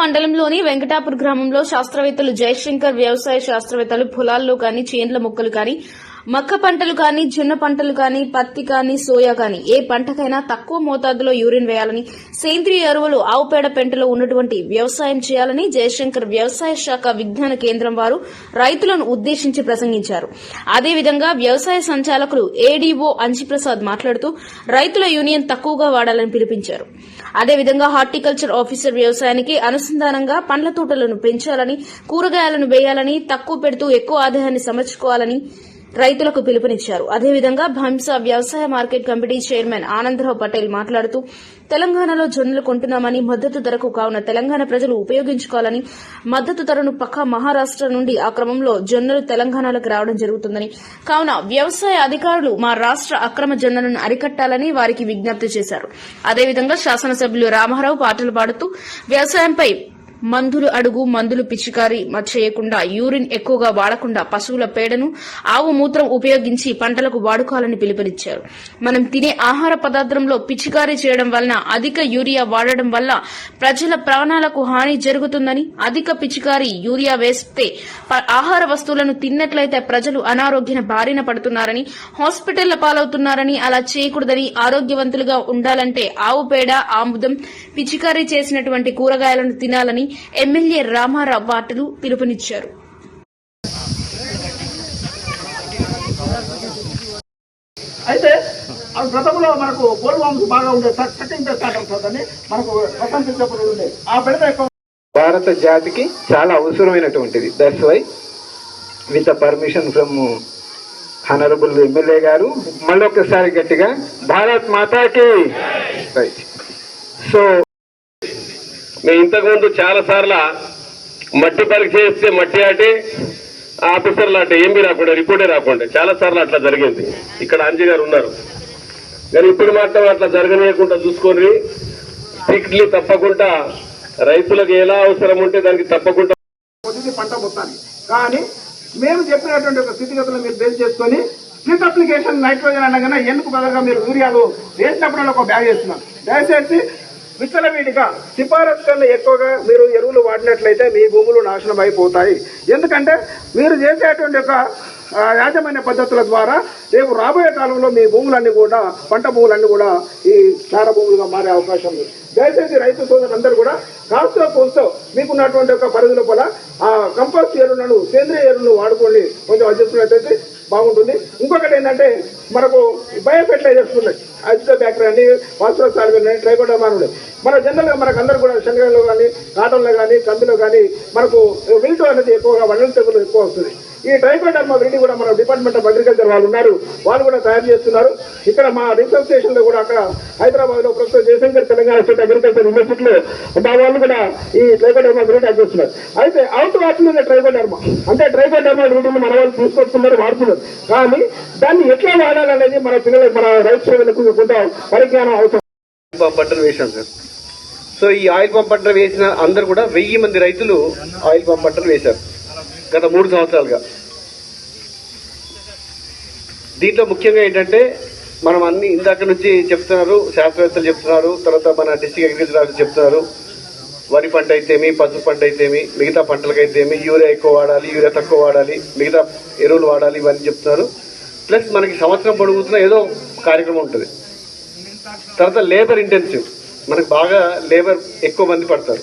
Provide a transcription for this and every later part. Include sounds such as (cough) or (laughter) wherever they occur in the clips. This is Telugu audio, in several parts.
మండలంలోని వెంకటాపూర్ గ్రామంలో శాస్త్రవేత్తలు జయశంకర్ వ్యవసాయ శాస్త్రవేత్తలు పొలాల్లో కానీ చేన్ల మొక్కలు కానీ మక్క పంటలు కానీ జొన్న పంటలు కానీ పత్తి కానీ సోయా కానీ ఏ పంటకైనా తక్కువ మోతాదులో యూరిన్ వేయాలని సేంద్రియ ఎరువులు ఆవు పేడ పెంటలో ఉన్నటువంటి వ్యవసాయం చేయాలని జయశంకర్ వ్యవసాయ శాఖ విజ్ఞాన కేంద్రం వారు రైతులను ఉద్దేశించి ప్రసంగించారు. అదేవిధంగా వ్యవసాయ సంచాలకులు ఏడీఓ అంజిప్రసాద్ మాట్లాడుతూ రైతుల యూనియన్ తక్కువగా వాడాలని పిలుపునిచ్చారు అదేవిధంగా హార్టికల్చర్ ఆఫీసర్ వ్యవసాయానికి అనుసంధానంగా పండ్ల తోటలను పెంచాలని కూరగాయలను వేయాలని తక్కువ పెడుతూ ఎక్కువ ఆదాయాన్ని సమర్చుకోవాలని రైతులకు పిలుపునిచ్చారు. అదేవిధంగా భంస వ్యవసాయ market committee chairman Anandrao Patel మాట్లాడుతూ తెలంగాణలో జొన్నలు కొంటున్నామని మద్దతు ధరకు కావున తెలంగాణ ప్రజలు ఉపయోగించుకోవాలని మద్దతు ధరను పక్క మహారాష్ట నుండి ఆ క్రమంలో జొన్నలు తెలంగాణలోకి రావడం జరుగుతుందని కావున వ్యవసాయ అధికారులు మా రాష్ట అక్రమ జొన్నలను అరికట్టాలని వారికి విజ్ఞప్తి చేశారు. అదేవిధంగా శాసనసభ్యులు రామారావు పాటలు పాడుతూ వ్యవసాయంపై మందులు అడుగు మందులు పిచికారీ చేయకుండా యూరిన్ ఎక్కువగా వాడకుండా పశువుల పేడను ఆవు మూత్రం ఉపయోగించి పంటలకు వాడుకోవాలని పిలుపునిచ్చారు. మనం తినే ఆహార పదార్థంలో పిచికారీ చేయడం వలన అధిక యూరియా వాడడం వల్ల ప్రజల ప్రాణాలకు హాని జరుగుతుందని అధిక పిచికారీ యూరియా వేస్తే ఆహార వస్తువులను తిన్నట్లయితే ప్రజలు అనారోగ్యం బారిన పడుతున్నారని హాస్పిటళ్ళ పాలవుతున్నారని అలా చేయకూడదని ఆరోగ్యవంతులుగా ఉండాలంటే ఆవు పేడ ఆముదం పిచికారీ చేసినటువంటి కూరగాయలను తినాలని ఎమ్మెల్యే రామారావు వార్తలు పిలుపునిచ్చారు. అయితే ఆ గతంలో మనకు పూర్వంశ బాగా ఉండే కటింగ్ స్టార్ట్ అవుతుందని మనకు ఉండే ఆ భారత జాతికి చాలా అవసరమైనటువంటిది. That's why with permission from honourable MLA గారు మళ్ళొకసారి గట్టిగా భారత్ మాతాకి! రైట్ సో మేము ఇంతకుముందు చాలాసార్లు మట్టి పరీక్ష చేస్తే మట్టి ఆటే ఆఫీసర్లు అంటే ఏమీ రాకుండా రిపోర్టే రాకుండా. చాలా సార్లు అట్లా జరిగింది. ఇక్కడ అంజీ గారు ఉన్నారు. కానీ ఇప్పుడు మాత్రం అట్లా జరగనీయకుండా చూసుకొని స్ట్రిక్ట్లీ తప్పకుండా రైతులకు ఎలా అవసరం ఉంటే దానికి తప్పకుండా పంట మొత్తాన్ని కానీ మేము చెప్పినటువంటి ఒక స్థితిగతులు మీరు బేస్ చేసుకొని స్ప్లిట్ అప్లికేషన్ నైట్రోజన్ అనగానే ఎందుకు బదులుగా మీరు యూరియాలు వేసినప్పుడు ఒక బ్యాగ్ వేస్తున్నాం. దయచేసి విచ్చలవిడిగా సిఫారసు కన్నా ఎక్కువగా మీరు ఎరువులు వాడినట్లయితే మీ భూములు నాశనం అయిపోతాయి. ఎందుకంటే మీరు చేసేటువంటి ఒక యాజమాన్య పద్ధతుల ద్వారా రేపు రాబోయే కాలంలో మీ భూములన్నీ కూడా పంట భూములన్నీ కూడా ఈ క్షార భూములుగా మారే అవకాశం ఉంది. దయచేసి రైతు సోదరులందరూ కూడా కాస్తో కోస్తో మీకున్నటువంటి ఒక పరిధి లోపల ఆ కంపోస్ట్ ఎరువులను సేంద్రియ ఎరువులను వాడుకోండి కొంచెం అడ్జస్ట్మెంట్ బాగుంటుంది. ఇంకొకటి ఏంటంటే మనకు బయో ఫెర్టిలైజర్స్ ఉన్నాయి. అజిటో బ్యాక్టీరియా అని ఫాస్ఫరస్ సాల్వెన్ అని మన జనరల్గా మనకు అందరూ కూడా శనగలో కానీ కాటన్లో కానీ కందులో కానీ మనకు విల్టు అనేది ఎక్కువగా వడల తెగులు ఎక్కువ వస్తుంది. ఈ ట్రైకోడర్మా విరిడి కూడా మన డిపార్ట్మెంట్ ఆఫ్ అగ్రికల్చర్ వాళ్ళు ఉన్నారు. వాళ్ళు కూడా తయారు చేస్తున్నారు. ఇక్కడ మా రీసెర్చ్ స్టేషన్లో కూడా అక్కడ హైదరాబాద్లో professor Jayashankar Telangana state agriculture యూనివర్సిటీలో మా వాళ్ళు కూడా ఈ ట్రైకోడర్మా విరిడి తయారు చేస్తున్నారు. అయితే అవుట్ వాటిలోనే ట్రైకోడర్మా అంటే ట్రైకోడర్మా విరిడిని మన వాళ్ళు తీసుకొస్తున్నారు వాడుతున్నారు. కానీ దాన్ని ఎట్లా వాడాలనేది మన పిల్లలకు మన రైతు సేవలకు కొంత పరిజ్ఞానం అవసరం. పంప్ వేశాం సార్. సో ఈ ఆయిల్ పంప్ పంటలు వేసిన అందరు కూడా వెయ్యి మంది రైతులు ఆయిల్ పంప్ పంటలు వేశారు. గత మూడు సంవత్సరాలుగా. దీంట్లో ముఖ్యంగా ఏంటంటే మనం అన్ని ఇందాక నుంచి చెప్తున్నారు శాస్త్రవేత్తలు చెప్తున్నారు తర్వాత మన డిస్టిక్ అగ్రికల్చర్ ఆఫీస్ చెప్తున్నారు. వరి పంట అయితేమి పసుపు పంట అయితేమి మిగతా పంటలకైతేమి యూరియా ఎక్కువ వాడాలి యూరియా తక్కువ వాడాలి మిగతా ఎరువులు వాడాలి ఇవన్నీ చెప్తున్నారు. ప్లస్ మనకి సంవత్సరం పొడుగుతున్న ఏదో కార్యక్రమం ఉంటుంది. తర్వాత లేబర్ ఇంటెన్సివ్. మనకు బాగా లేబర్ ఎక్కువ మంది పడతారు.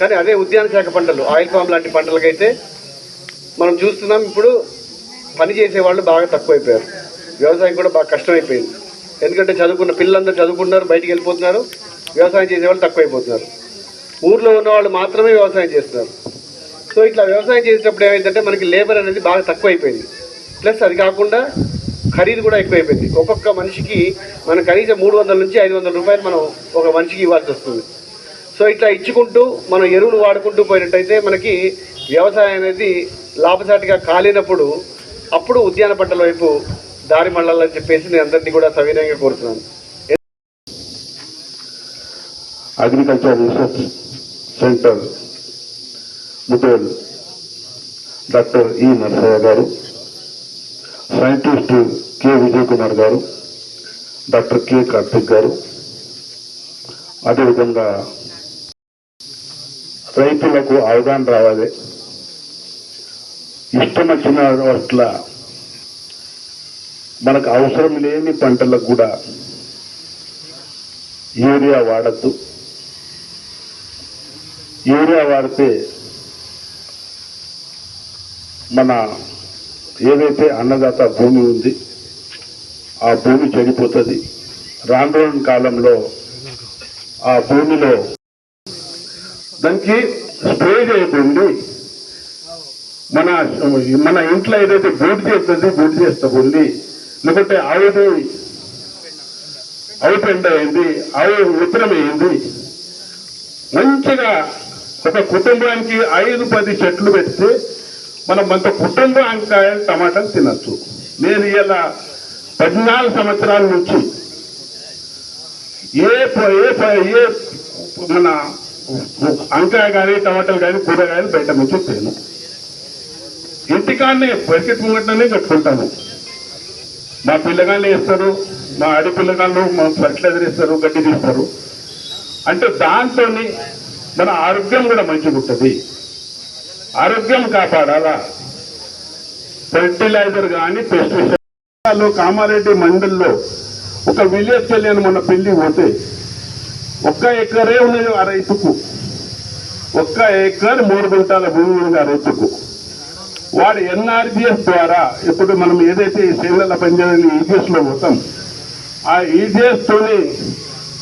కానీ అదే ఉద్యాన శాఖ పంటలు ఆయిల్ ఫామ్ లాంటి పంటలకైతే మనం చూస్తున్నాం ఇప్పుడు పని చేసే వాళ్ళు బాగా తక్కువైపోయారు. వ్యవసాయం కూడా బాగా కష్టమైపోయింది. ఎందుకంటే చదువుకున్న పిల్లలందరూ చదువుకుంటున్నారు బయటికి వెళ్ళిపోతున్నారు. వ్యవసాయం చేసే వాళ్ళు తక్కువైపోతున్నారు. ఊర్లో ఉన్న వాళ్ళు మాత్రమే వ్యవసాయం చేస్తున్నారు. సో ఇట్లా వ్యవసాయం చేసేటప్పుడు ఏమైందంటే మనకి లేబర్ అనేది బాగా తక్కువైపోయింది. ప్లస్ అది కాకుండా ఖరీదు కూడా ఎక్కువైపోయింది. ఒక్కొక్క మనిషికి మనం కనీసం మూడు వందల నుంచి ఐదు వందల రూపాయలు మనం ఒక మనిషికి ఇవ్వాల్సి వస్తుంది. సో ఇట్లా ఇచ్చుకుంటూ మనం ఎరువులు వాడుకుంటూ పోయినట్టయితే మనకి వ్యవసాయం అనేది లాభసాటిగా కాలినప్పుడు అప్పుడు ఉద్యాన పంటల వైపు దారి మళ్ళాలని చెప్పేసి నేను అందరినీ కూడా సవినయంగా కోరుతున్నాను. అగ్రికల్చర్ రీసెర్చ్ సెంటర్ ముఖ్యులు డాక్టర్ ఈ నరసయ్య గారు సైంటిస్ట్ కె విజయ్ కుమార్ గారు డాక్టర్ కె కార్తిక్ గారు అదేవిధంగా రైతులకు అవగాహన రావాలి. ఇష్టం వచ్చిన పట్ల మనకు అవసరం లేని పంటలకు కూడా యూరియా వాడద్దు. యూరియా వాడితే మన ఏదైతే అన్నదాత భూమి ఉంది ఆ భూమి చెడిపోతుంది. రాను రాను కాలంలో ఆ భూమిలో దానికి స్ప్రే చేయకండి మన మన ఇంట్లో ఏదైతే బూట్ చేస్తుంది బూట్ చేస్తా ఉంది లేకపోతే ఆవుది ఆవు పెండ అయింది ఆవు విత్తనం అయింది మంచిగా ఒక కుటుంబానికి ఐదు పది చెట్లు పెడితే మనం అంత కుటుంబానికి టమాటాలు తినచ్చు. నేను ఇలా పద్నాలుగు సంవత్సరాల నుంచి ఏ ప- ఏ మన అంకాయ కానీ టమాటాలు కానీ కూరగాయలు బయట నుంచి తేను ఇంటికాడనే బకెట్ ముంగట్లోనే కట్టుకుంటాను మా పిల్లగాళ్ళు వేస్తారు మా ఆడి పిల్లగాళ్ళు మా ఫర్టిలైజర్ ఇస్తారు గడ్డి తీస్తారు. అంటే దాంతో మన ఆరోగ్యం కూడా మంచిగా ఉంటుంది. ఆరోగ్యం కాపాడాలా? ఫెర్టిలైజర్ కానీ పెస్టిసైడ్ కామారెడ్డి మండల్లో ఒక విలేజ్ వెళ్ళాను మొన్న పెళ్ళి పోతే ఒక్క ఎకరే ఉన్నది ఆ రైతుకు. ఒక్క ఎకర్ మూడు గుంటాల భూమి ఉన్నది ఆ రైతుకు. వాడు ఎన్ఆర్జిఎస్ ద్వారా ఇప్పుడు మనం ఏదైతే ఈ సేవల పనిచేయాలని ఈజీఎస్లో పోతాం ఆ ఈజిఎస్తోని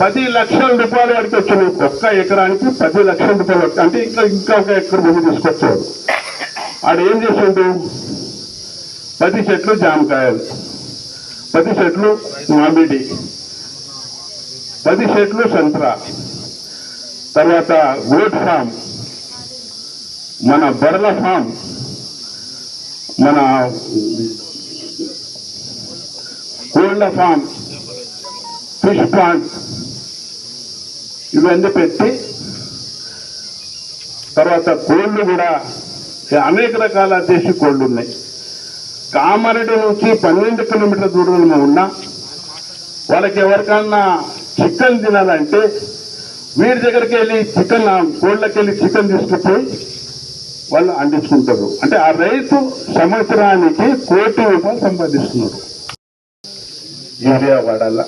పది లక్షల రూపాయలు వాడికి వచ్చినాయి ఒక్క ఎకరానికి పది లక్షల రూపాయలు వచ్చాయి. అంటే ఇంకా ఇంకా ఒక ఎకరం భూమి తీసుకొచ్చాడు ఆడు ఏం చేసిండు? పది చెట్లు జామకాయలు పది చెట్లు మామిడి పది చెట్లు సంత్రా తర్వాత గోట్ ఫామ్ మన బర్ల ఫామ్ మన కోళ్ళ ఫామ్ ఫిష్ పాండ్ ఇవన్నీ పెట్టి తర్వాత కోళ్ళు కూడా అనేక రకాల దేశీ కోళ్ళు ఉన్నాయి. కామారెడ్డి నుంచి పన్నెండు కిలోమీటర్ల దూరంలో ఉన్నా వాళ్ళకి ఎవరికన్నా చికెన్ తినాలంటే వీరి దగ్గరికి వెళ్ళి చికెన్ కోళ్ళకి వెళ్ళి చికెన్ తీసుకుపోయి వాళ్ళు అందించుకుంటారు అంటే ఆ రైతు సంవత్సరానికి కోటి రూపాయలు సంపాదిస్తున్నాడు. యూరియా వాడాలా?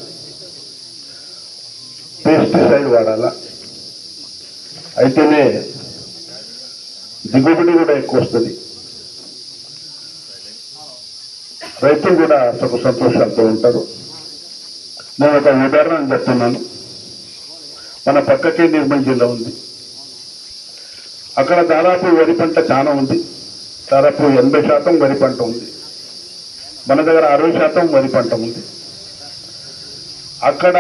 పెస్టిసైడ్ వాడాలా? అయితేనే దిగుబడి కూడా ఎక్కువ వస్తుంది రైతులు కూడా సుఖ సంతోషాలతో ఉంటారు. నేను ఒక ఉదాహరణ చెప్తున్నాను. మన పక్కకే నిర్మల్ జిల్లా ఉంది. అక్కడ దాదాపు వరి పంట చాలా ఉంది. దాదాపు ఎనభై శాతం వరి పంట ఉంది. మన దగ్గర అరవై శాతం వరి పంట ఉంది. అక్కడ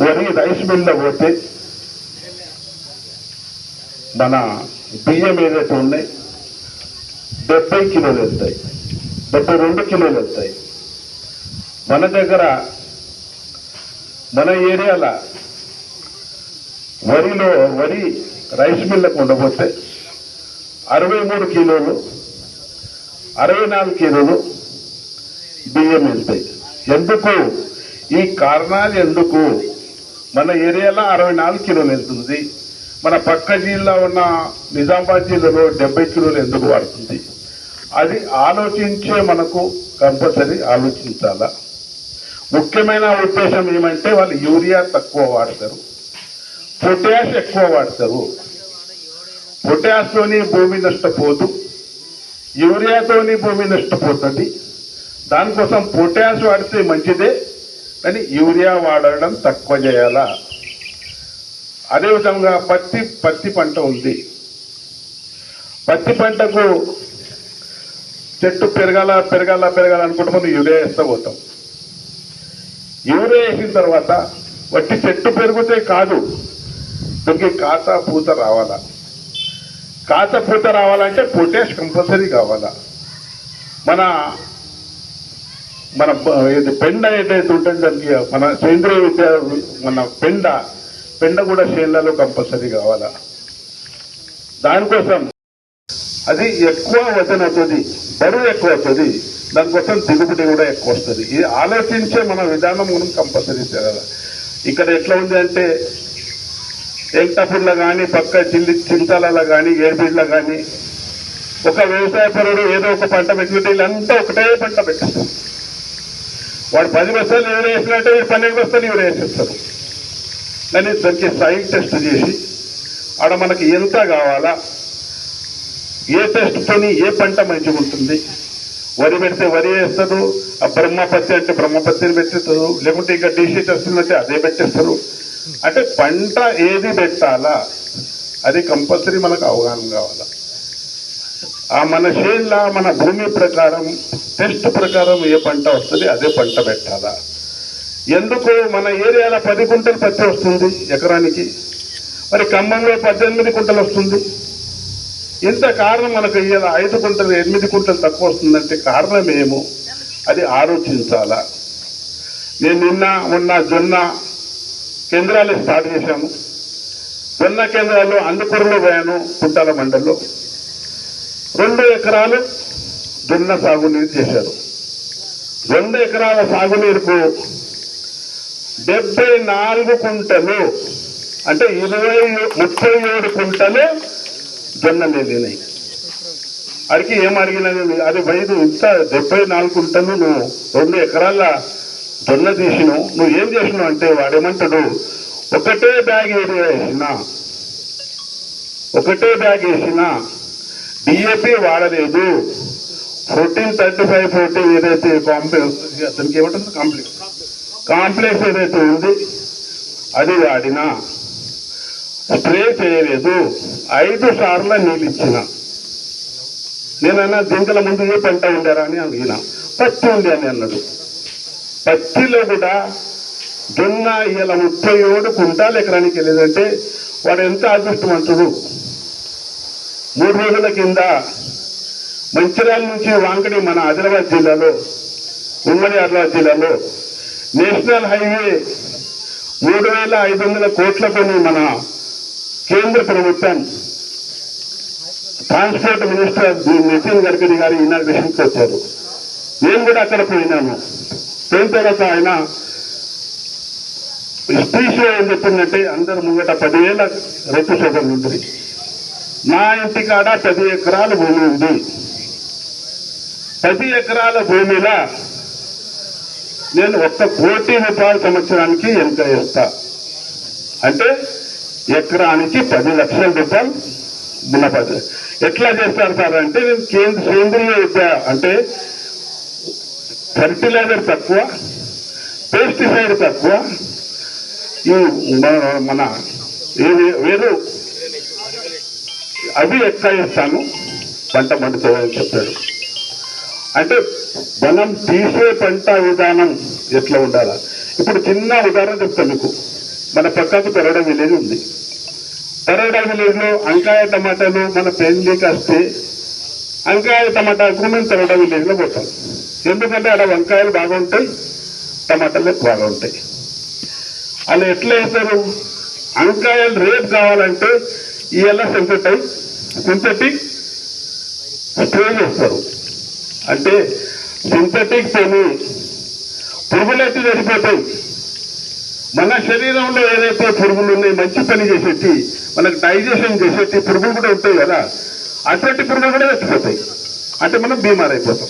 వరి రైస్ మిల్లో పోతే మన బియ్యం ఏదైతే ఉన్నాయి డెబ్బై కిలోలు వెళ్తాయి డెబ్బై రెండు కిలోలు వెళ్తాయి మన దగ్గర మన ఏరియాల వరిలో వరి రైస్ మిల్లకు ఉండబోతే అరవై మూడు కిలోలు అరవై నాలుగు కిలోలు బియ్యం వెళ్తాయి ఎందుకు? ఈ కారణాలు ఎందుకు? మన ఏరియాలో అరవై నాలుగు కిలోలు వెళ్తుంది. మన పక్క జిల్లా ఉన్న నిజామాబాద్ జిల్లాలో డెబ్బై కిలోలు ఎందుకు వాడుతుంది? అది ఆలోచించే మనకు కంపల్సరీ ఆలోచించాలా? ముఖ్యమైన ఉద్దేశం ఏమంటే వాళ్ళు యూరియా తక్కువ వాడతారు. పొటాష్ ఎక్కువ వాడతారు. పొటాష్తోని భూమి నష్టపోదు. యూరియాతోని భూమి నష్టపోతుంది. దానికోసం పొటాష్ వాడితే మంచిదే కానీ యూరియా వాడడం తక్కువ చేయాలా? అదేవిధంగా పత్తి పత్తి పంట ఉంది. పత్తి పంటకు చెట్టు పెరగాల పెరగాల పెరగాల అనుకుంటే మనం యూరియా వేస్తూ పోతాం. యూరియా వేసిన తర్వాత వట్టి చెట్టు పెరిగితే కాదు. దానికి కాత పూత రావాలా? కాత పూత రావాలంటే పొటాష్ కంపల్సరీ కావాలా? మన మన ఇది పెండ ఏదైతే ఉంటుంది దానికి మన సేంద్రియ విద్య మన పెండ పెండ కూడా చేనులలో కంపల్సరీ కావాలా? దానికోసం అది ఎక్కువ వచన అవుతుంది బరువు ఎక్కువ అవుతుంది దానికోసం దిగుబడి కూడా ఎక్కువ వస్తుంది. ఇది ఆలోచించే మన విధానం మనం కంపల్సరీ చేయాలి? ఇక్కడ ఎట్లా ఉంది అంటే ఎల్టపూర్లో కానీ పక్క చిల్లి చింతాలలో కానీ ఏర్బీడ్లో కానీ ఒక వ్యవసాయ పరుడు ఏదో ఒక పంట పెట్టుకుంటే వీళ్ళంతా ఒకటే పంట పెట్టేస్తారు వాడు పది బస్తాలు ఎవరు వేసినట్టే వీడు పన్నెండు బస్తాలు ఎవరు వేసేస్తారు కానీ దానికి సైడ్ టెస్ట్ చేసి ఆడ మనకి ఎంత కావాలా? ఏ టెస్ట్తోని ఏ పంట మంచిగా ఉంటుంది? వరి పెడితే వరి వేస్తారు ఆ బ్రహ్మపత్తి అంటే బ్రహ్మపత్తిని పెట్టేస్తారు లేకుంటే ఇంకా డీసీ టెస్ట్ అయితే అదే పెట్టేస్తారు. (laughs) అంటే పంట ఏది పెట్టాలా? అది కంపల్సరీ మనకు అవగాహన కావాలా? ఆ మన షేళ్ళ మన భూమి ప్రకారం టెస్ట్ ప్రకారం ఏ పంట వస్తుంది అదే పంట పెట్టాలా? ఎందుకు మన ఏరియాలో పది గుంటలు పత్తి వస్తుంది ఎకరానికి? మరి ఖమ్మంలో పద్దెనిమిది గుంటలు వస్తుంది. ఇంత కారణం మనకు ఇలా ఐదు గుంటలు ఎనిమిది గుంటలు తక్కువ వస్తుందంటే కారణం ఏమో? అది ఆలోచించాలా? నేను నిన్న ఉన్న జొన్న కేంద్రాలు స్టార్ట్ చేశాము. జొన్న కేంద్రాలు అందుకూరులో పోయాను కుంటాల మండల్లో. రెండు ఎకరాలు జొన్న సాగునీరు చేశారు. రెండు ఎకరాల సాగునీరుకు డెబ్బై నాలుగు కుంటలు అంటే ఇరవై ముప్పై ఏడు కుంటలు జొన్న లేదని అడిగి ఏం అడిగినది అది వైదు ఇంత డెబ్బై నాలుగు కుంటలు నువ్వు రెండు ఎకరాల జొన్న తీసినావు నువ్వు ఏం చేసినావు అంటే వాడేమంటాడు ఒకటే బ్యాగ్ ఏది వేసినా ఒకటే బ్యాగ్ వేసినా డిఏపి వాడలేదు. ఫోర్టీన్ థర్టీ ఫైవ్ ఫోర్టీన్ ఏదైతే కాంప్లెక్స్ అతనికి ఏమంటుంది కాంప్లెక్స్. కాంప్లెక్స్ ఏదైతే ఉంది అది వాడినా. స్ప్రే చేయలేదు. ఐదు సార్లు నీళ్ళు ఇచ్చిన. నేనన్నా జింకల ముందు ఏ పంట ఉండారా అని అడిగిన. పచ్చి ఉంది అని అన్నాడు. పత్తిలో కూడా జొన్న ఇలా ముప్పై ఏడు కుంటాలు ఎకరానికి వెళ్ళేదంటే వాడు ఎంత అదృష్టవంతుడు మూడు రోజుల కింద మంచిర్యాల నుంచి వాంకడి మన ఆదిలాబాద్ జిల్లాలో ఉమ్మడి ఆదిలాబాద్ జిల్లాలో నేషనల్ హైవే మూడు వేల ఐదు వందల కోట్ల పని మన కేంద్ర ప్రభుత్వం ట్రాన్స్పోర్ట్ మినిస్టర్ నితిన్ గడ్కరీ గారు ఇనాగ్రేషన్కి వచ్చారు. నేను కూడా అక్కడ పోయినాను. పోయిన తర్వాత ఆయన స్పీచ్ ఏం చెప్పిందంటే అందరు ముంగట పదివేల రైతు సోదరులు ఉంటుంది నా ఇంటి కాడ పది ఎకరాల భూమి ఉంది. పది ఎకరాల భూమిలో నేను ఒక్క కోటి రూపాయల సంవత్సరానికి ఎంత వేస్తా. అంటే ఎకరానికి పది లక్షల రూపాయలు ఉన్న పది ఎట్లా చేస్తారు సార్ అంటే నేను కేంద్ర సేంద్రీయ విద్య అంటే ఫెర్టిలైజర్ తక్కువ పెస్టిసైడ్ తక్కువ. ఈ మన- ఏది వేరు అవి ఎట్లా ఇస్తాను పంట పండుతుందని చెప్పాడు. అంటే మనం తీసే పంట విధానం ఎట్లా ఉండాలా? ఇప్పుడు చిన్న ఉదాహరణ చెప్తాను మీకు. మన పక్కకు పెరగడం విలేజ్ ఉంది. పెరగడం విలేజ్లో అంకాయ టమాటాలు మన పెళ్ళికి వస్తే అంకాయ టమాటాకు మేము పెరగడం విలేజ్లో పోతాం. ఎందుకంటే అక్కడ వంకాయలు బాగుంటాయి టమాటాలు బాగా ఉంటాయి అలా ఎట్లా వేస్తారు? వంకాయలు రేట్ కావాలంటే ఇవాళ సింథటిక్ సింథటిక్ స్ప్రే చేస్తారు. అంటే సింథటిక్ తోని పురుగులైతే చనిపోతాయి మన శరీరంలో ఏదైతే పురుగులు ఉన్నాయి మంచి పని చేసేటి మనకు డైజెషన్ చేసేటి పురుగులు కూడా ఉంటాయి కదా అటువంటి పురుగులు కూడా చచ్చిపోతాయి. అంటే మనం బీమార్ అయిపోతాం.